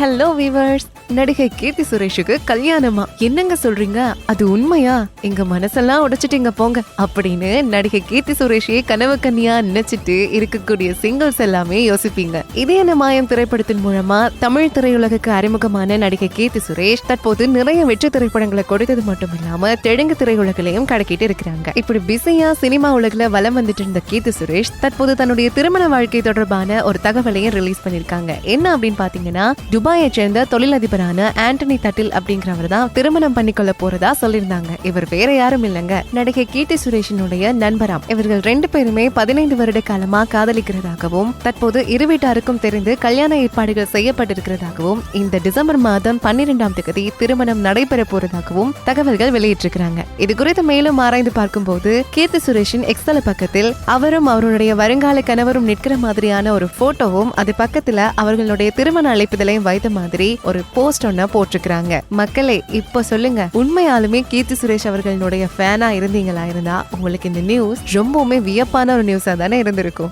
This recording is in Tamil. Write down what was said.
ஹலோ வீவர்ஸ் நடிகை கீர்த்தி சுரேஷுக்கு கல்யாணமா? என்னங்க சொல்றீங்க? அது உண்மையா? எங்க மனசெல்லாம் உடைச்சிட்டீங்க போங்க. அப்படின்னு நடிகை கீர்த்தி சுரேஷே கனவு கன்னியா நினைச்சிட்டு இருக்கக்கூடிய சிங்கிள்ஸ் எல்லாமே யோசிப்பீங்க. இதே என்ன மாயம் திரைப்படத்தின் மூலமா தமிழ் திரையுலகுக்கு அறிமுகமான நடிகை கீர்த்தி சுரேஷ் தற்போது நிறைய வெற்றி திரைப்படங்களை கொடுத்தது மட்டும் இல்லாம தெலுங்கு திரையுலகிலையும் கடக்கிட்டு இருக்கிறாங்க. இப்படி பிஸியா சினிமா உலகில் வலம் வந்துட்டு இருந்த கீர்த்தி சுரேஷ் தற்போது தன்னுடைய திருமண வாழ்க்கை தொடர்பான ஒரு தகவலையும் ரிலீஸ் பண்ணிருக்காங்க என்ன அப்படின்னு பாத்தீங்கன்னா துபாயை சேர்ந்த தொழிலதிபரான ஆண்டனி தட்டில் அப்படிங்கிறவர் தான் திருமணம் பண்ணிக்கொள்ள போறதா சொல்லியிருந்தாங்க. இவர் வேற யாரும் இல்லைங்க. நடிகை கீர்த்தி சுரேஷினுடைய நண்பராம். இவர்கள் ரெண்டு பேருமே பதினைந்து வருட காலமா காதலிக்கிறதாகவும் தற்போது இரு வீட்டாருக்கும் தெரிந்து கல்யாண ஏற்பாடுகள் செய்யப்பட்டிருக்கிறதாகவும் இந்த டிசம்பர் மாதம் பன்னிரெண்டாம் தேதி திருமணம் நடைபெற போறதாகவும் தகவல்கள் வெளியிட்டிருக்கிறாங்க. இது குறித்து மேலும் ஆராய்ந்து பார்க்கும்போது கீர்த்தி சுரேஷின் எக்ஸல பக்கத்தில் அவரும் அவருடைய வருங்கால கணவரும் நிற்கிற மாதிரியான ஒரு போட்டோவும் அது பக்கத்துல அவர்களுடைய திருமண அழைப்புதலையும் வைத்த மாதிரி ஒரு போஸ்ட் ஒன்ன போட்டிருக்கிறாங்க. மக்களே இப்ப சொல்லுங்க. உண்மையாலுமே கீர்த்தி சுரேஷ் அவர்களுடைய ஃபேனா இருந்தீங்களா? இருந்தா உங்களுக்கு இந்த நியூஸ் ரொம்பவுமே வியப்பான ஒரு நியூஸா தானே இருந்திருக்கும்.